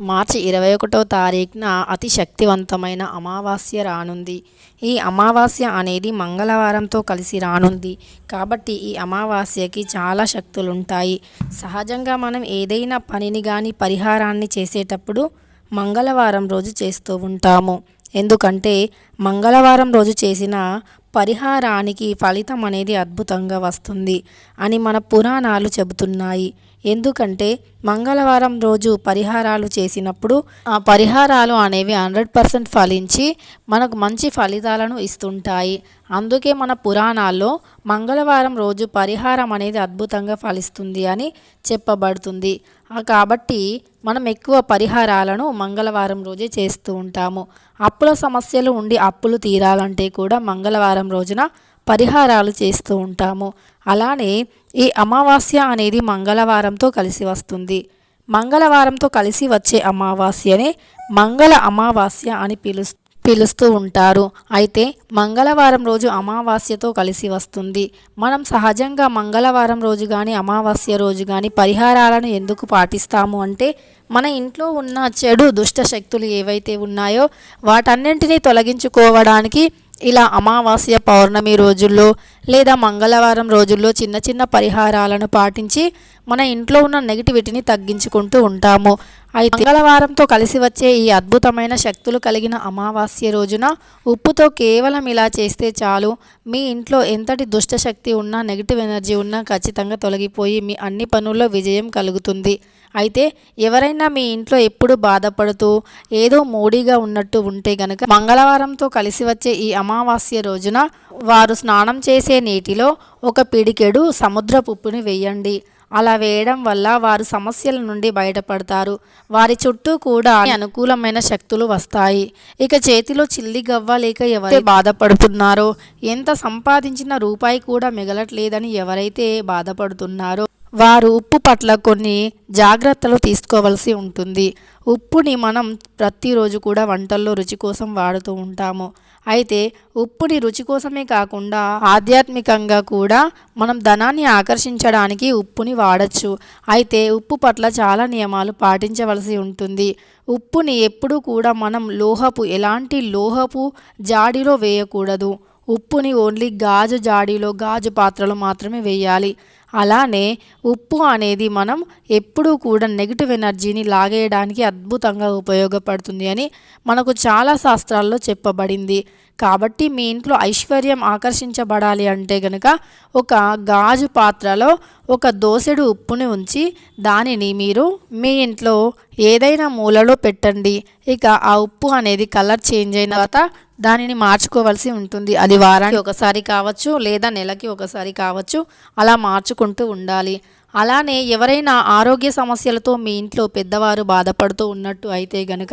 మార్చి ఇరవై ఒకటో తారీఖున అతి శక్తివంతమైన అమావాస్య రానుంది. ఈ అమావాస్య అనేది మంగళవారంతో కలిసి రానుంది. కాబట్టి ఈ అమావాస్యకి చాలా శక్తులు ఉంటాయి సహజంగా మనం ఏదైనా పనిని కానీ పరిహారాన్ని చేసేటప్పుడు మంగళవారం రోజు చేస్తూ ఉంటాము. ఎందుకంటే మంగళవారం రోజు చేసిన పరిహారానికి ఫలితం అనేది అద్భుతంగా వస్తుంది అని మన పురాణాలు చెబుతున్నాయి. ఎందుకంటే మంగళవారం రోజు పరిహారాలు చేసినప్పుడు ఆ పరిహారాలు అనేవి హండ్రెడ్ పర్సెంట్ ఫలించి మనకు మంచి ఫలితాలను ఇస్తుంటాయి. అందుకే మన పురాణాల్లో మంగళవారం రోజు పరిహారం అనేది అద్భుతంగా ఫలిస్తుంది అని చెప్పబడుతుంది. కాబట్టి మనం ఎక్కువ పరిహారాలను మంగళవారం రోజే చేస్తూ ఉంటాము. అప్పుల సమస్యలు ఉండి అప్పులు తీరాలంటే కూడా మంగళవారం రోజున పరిహారాలు చేస్తూ ఉంటాము. అలానే ఈ అమావాస్య అనేది మంగళవారంతో కలిసి వస్తుంది. మంగళవారంతో కలిసి వచ్చే అమావాస్యనే మంగళ అమావాస్య అని పిలు పిలుస్తూ ఉంటారు. అయితే మంగళవారం రోజు అమావాస్యతో కలిసి వస్తుంది. మనం సహజంగా మంగళవారం రోజు కానీ అమావాస్య రోజు కానీ పరిహారాలను ఎందుకు పాటిస్తాము అంటే మన ఇంట్లో ఉన్న చెడు దుష్ట శక్తులు ఏవైతే ఉన్నాయో వాటన్నింటినీ తొలగించుకోవడానికి ఇలా అమావాస్య పౌర్ణమి రోజుల్లో లేదా మంగళవారం రోజుల్లో చిన్న చిన్న పరిహారాలను పాటించి మన ఇంట్లో ఉన్న నెగిటివిటీని తగ్గించుకుంటూ ఉంటాము. అయితే మంగళవారంతో కలిసి వచ్చే ఈ అద్భుతమైన శక్తులు కలిగిన అమావాస్య రోజున ఉప్పుతో కేవలం ఇలా చేస్తే చాలు. మీ ఇంట్లో ఎంతటి దుష్టశక్తి ఉన్నా నెగిటివ్ ఎనర్జీ ఉన్నా ఖచ్చితంగా తొలగిపోయి మీ అన్ని పనుల్లో విజయం కలుగుతుంది. అయితే ఎవరైనా మీ ఇంట్లో ఎప్పుడు బాధపడుతూ ఏదో మోడీగా ఉన్నట్టు ఉంటే గనక మంగళవారంతో కలిసి వచ్చే ఈ అమావాస్య రోజున వారు స్నానం చేసే నీటిలో ఒక పిడికెడు సముద్రపు ఉప్పుని వేయండి. అలా వేయడం వల్ల వారు సమస్యల నుండి బయటపడతారు. వారి చుట్టూ కూడా అనుకూలమైన శక్తులు వస్తాయి. ఇక చేతిలో చిల్లి గవ్వ లేక ఎవరైతే బాధపడుతున్నారో ఎంత సంపాదించిన రూపాయి కూడా మిగలట్లేదని ఎవరైతే బాధపడుతున్నారో వారు ఉప్పు పట్ల కొన్ని జాగ్రత్తలు తీసుకోవాల్సి ఉంటుంది. ఉప్పుని మనం ప్రతిరోజు కూడా వంటల్లో రుచి కోసం వాడుతూ ఉంటాము. అయితే ఉప్పుని రుచి కోసమే కాకుండా ఆధ్యాత్మికంగా కూడా మనం ధనాన్ని ఆకర్షించడానికి ఉప్పుని వాడచ్చు. అయితే ఉప్పు పట్ల చాలా నియమాలు పాటించవలసి ఉంటుంది. ఉప్పుని ఎప్పుడూ కూడా మనం లోహపు ఎలాంటి లోహపు జాడిలో వేయకూడదు. ఉప్పుని ఓన్లీ గాజు జాడీలో గాజు పాత్రలో మాత్రమే వేయాలి. అలానే ఉప్పు అనేది మనం ఎప్పుడూ కూడా నెగిటివ్ ఎనర్జీని లాగేయడానికి అద్భుతంగా ఉపయోగపడుతుంది అని మనకు చాలా శాస్త్రాల్లో చెప్పబడింది. కాబట్టి మీ ఇంట్లో ఐశ్వర్యం ఆకర్షించబడాలి అంటే గనుక ఒక గాజు పాత్రలో ఒక దోసెడు ఉప్పుని ఉంచి దానిని మీరు మీ ఇంట్లో ఏదైనా మూలలో పెట్టండి. ఇక ఆ ఉప్పు అనేది కలర్ చేంజ్ అయిన తర్వాత దానిని మార్చుకోవాల్సి ఉంటుంది. అది వారానికి ఒకసారి కావచ్చు లేదా నెలకి ఒకసారి కావచ్చు. అలా మార్చుకుంటూ ఉండాలి. అలానే ఎవరైనా ఆరోగ్య సమస్యలతో మీ ఇంట్లో పెద్దవారు బాధపడుతూ ఉన్నట్టు అయితే గనుక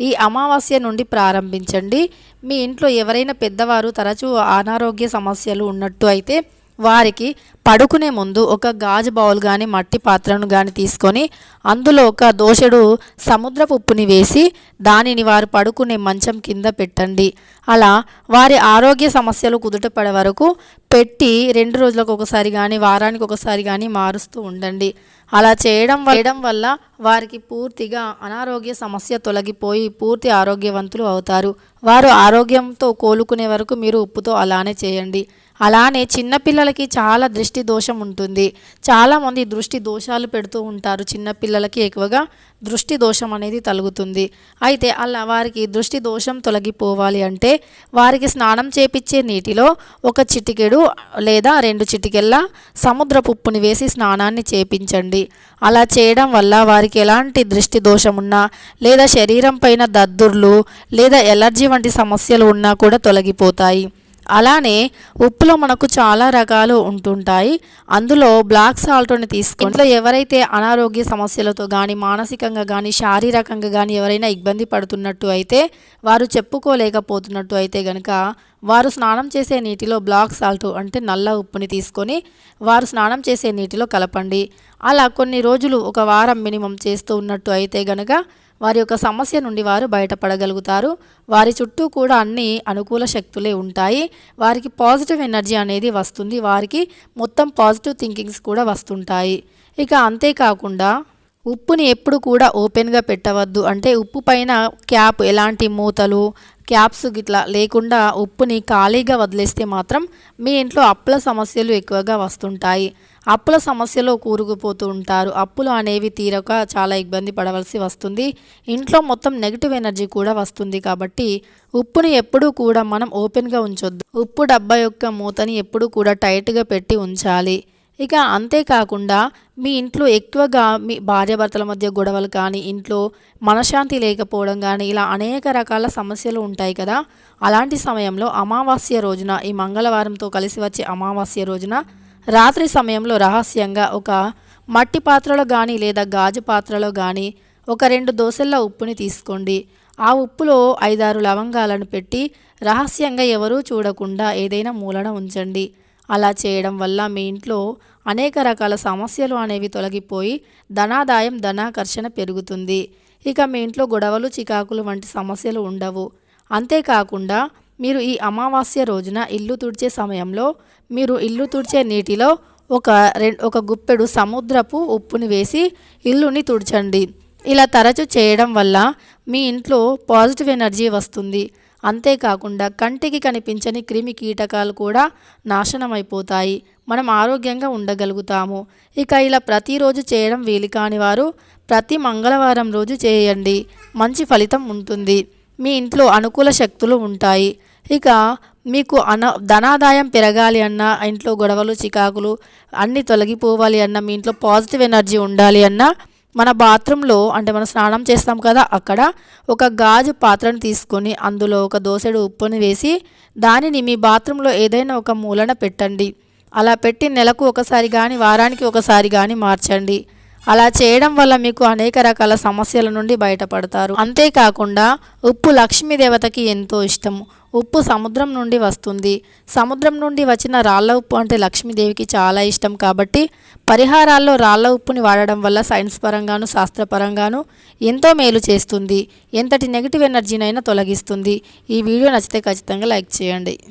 ఈ అమావాస్య నుండి ప్రారంభించండి. మీ ఇంట్లో ఎవరైనా పెద్దవారు తరచూ అనారోగ్య సమస్యలు ఉన్నట్టు అయితే వారికి పడుకునే ముందు ఒక గాజు బౌల్ కానీ మట్టి పాత్రను కానీ తీసుకొని అందులో ఒక దోషుడు సముద్రపు ఉప్పుని వేసి దానిని వారు పడుకునే మంచం కింద పెట్టండి. అలా వారి ఆరోగ్య సమస్యలు కుదుటపడే వరకు పెట్టి రెండు రోజులకు ఒకసారి కానీ వారానికి ఒకసారి కానీ మారుస్తూ ఉండండి. అలా చేయడం చేయడం వల్ల వారికి పూర్తిగా అనారోగ్య సమస్య తొలగిపోయి పూర్తి ఆరోగ్యవంతులు అవుతారు. వారు ఆరోగ్యంతో కోలుకునే వరకు మీరు ఉప్పుతో అలానే చేయండి. అలానే చిన్నపిల్లలకి చాలా దృష్టి దృష్టి దోషం ఉంటుంది. చాలామంది దృష్టి దోషాలు పెడుతూ ఉంటారు. చిన్నపిల్లలకి ఎక్కువగా దృష్టి దోషం అనేది తలుగుతుంది. అయితే అలా వారికి దృష్టి దోషం తొలగిపోవాలి అంటే వారికి స్నానం చేపించే నీటిలో ఒక చిటికెడు లేదా రెండు చిటికెళ్ళ సముద్రపు ఉప్పుని వేసి స్నానాన్ని చేపించండి. అలా చేయడం వల్ల వారికి ఎలాంటి దృష్టి దోషం ఉన్నా లేదా శరీరం పైన దద్దుర్లు లేదా ఎలర్జీ వంటి సమస్యలు ఉన్నా కూడా తొలగిపోతాయి. అలానే ఉప్పులో మనకు చాలా రకాలు ఉంటుంటాయి. అందులో బ్లాక్ సాల్ట్ని తీసుకుని ఇంట్లో ఎవరైతే అనారోగ్య సమస్యలతో కానీ మానసికంగా కానీ శారీరకంగా కానీ ఎవరైనా ఇబ్బంది పడుతున్నట్టు అయితే వారు చెప్పుకోలేకపోతున్నట్టు అయితే గనక వారు స్నానం చేసే నీటిలో బ్లాక్ సాల్ట్ అంటే నల్ల ఉప్పుని తీసుకొని వారు స్నానం చేసే నీటిలో కలపండి. అలా కొన్ని రోజులు ఒక వారం మినిమం చేస్తూ ఉన్నట్టు అయితే గనక వారి యొక్క సమస్య నుండి వారు బయటపడగలుగుతారు. వారి చుట్టూ కూడా అన్ని అనుకూల శక్తులే ఉంటాయి. వారికి పాజిటివ్ ఎనర్జీ అనేది వస్తుంది. వారికి మొత్తం పాజిటివ్ థింకింగ్స్ కూడా వస్తుంటాయి. ఇక అంతేకాకుండా ఉప్పుని ఎప్పుడు కూడా ఓపెన్గా పెట్టవద్దు. అంటే ఉప్పు పైన క్యాప్ ఎలాంటి మూతలు క్యాప్స్ గిట్లా లేకుండా ఉప్పుని ఖాళీగా వదిలేస్తే మాత్రం మీ ఇంట్లో అప్పుల సమస్యలు ఎక్కువగా వస్తుంటాయి. అప్పుల సమస్యలో కూరుకుపోతూ ఉంటారు. అప్పులు అనేవి తీరక చాలా ఇబ్బంది పడవలసి వస్తుంది. ఇంట్లో మొత్తం నెగిటివ్ ఎనర్జీ కూడా వస్తుంది కాబట్టి ఉప్పుని ఎప్పుడూ కూడా మనం ఓపెన్గా ఉంచొద్దు. ఉప్పు డబ్బా యొక్క మూతని ఎప్పుడూ కూడా టైట్గా పెట్టి ఉంచాలి. ఇక అంతేకాకుండా మీ ఇంట్లో ఎక్కువగా మీ భార్యాభర్తల మధ్య గొడవలు కానీ ఇంట్లో మనశ్శాంతి లేకపోవడం కానీ ఇలా అనేక రకాల సమస్యలు ఉంటాయి కదా. అలాంటి సమయంలో అమావాస్య రోజున ఈ మంగళవారంతో కలిసి వచ్చే అమావాస్య రోజున రాత్రి సమయంలో రహస్యంగా ఒక మట్టి పాత్రలో కానీ లేదా గాజు పాత్రలో కానీ ఒక రెండు దోశల ఉప్పుని తీసుకోండి. ఆ ఉప్పులో ఐదారు లవంగాలను పెట్టి రహస్యంగా ఎవరూ చూడకుండా ఏదైనా మూలన ఉంచండి. అలా చేయడం వల్ల మీ ఇంట్లో అనేక రకాల సమస్యలు అనేవి తొలగిపోయి ధనాదాయం ధనాకర్షణ పెరుగుతుంది. ఇక మీ ఇంట్లో గొడవలు చికాకులు వంటి సమస్యలు ఉండవు. అంతేకాకుండా మీరు ఈ అమావాస్య రోజున ఇల్లు తుడిచే సమయంలో మీరు ఇల్లు తుడిచే నీటిలో ఒక రెండు ఒక గుప్పెడు సముద్రపు ఉప్పుని వేసి ఇల్లుని తుడచండి. ఇలా తరచు చేయడం వల్ల మీ ఇంట్లో పాజిటివ్ ఎనర్జీ వస్తుంది. అంతేకాకుండా కంటికి కనిపించని క్రిమి కీటకాలు కూడా నాశనం అయిపోతాయి మనం ఆరోగ్యంగా ఉండగలుగుతాము. ఇక ఇలా ప్రతిరోజు చేయడం వీలు కాని వారు ప్రతి మంగళవారం రోజు చేయండి. మంచి ఫలితం ఉంటుంది. మీ ఇంట్లో అనుకూల శక్తులు ఉంటాయి. ఇక మీకు అన ధనాదాయం పెరగాలి అన్న ఇంట్లో గొడవలు చికాకులు అన్నీ తొలగిపోవాలి అన్న మీ ఇంట్లో పాజిటివ్ ఎనర్జీ ఉండాలి అన్నా మన బాత్రూంలో అంటే మనం స్నానం చేస్తాం కదా అక్కడ ఒక గాజు పాత్రను తీసుకొని అందులో ఒక దోసెడు ఉప్పుని వేసి దానిని మీ బాత్రూంలో ఏదైనా ఒక మూలన పెట్టండి. అలా పెట్టి నెలకు ఒకసారి కానీ వారానికి ఒకసారి కానీ మార్చండి. అలా చేయడం వల్ల మీకు అనేక రకాల సమస్యల నుండి బయటపడతారు. అంతేకాకుండా ఉప్పు లక్ష్మీదేవతకి ఎంతో ఇష్టము. ఉప్పు సముద్రం నుండి వస్తుంది. సముద్రం నుండి వచ్చిన రాళ్ళ ఉప్పు అంటే లక్ష్మీదేవికి చాలా ఇష్టం కాబట్టి పరిహారాల్లో రాళ్ళ ఉప్పుని వాడడం వల్ల సైన్స్ పరంగాను శాస్త్రపరంగాను ఎంతో మేలు చేస్తుంది. ఎంతటి నెగిటివ్ ఎనర్జీనైనా తొలగిస్తుంది. ఈ వీడియో నచ్చితే ఖచ్చితంగా లైక్ చేయండి.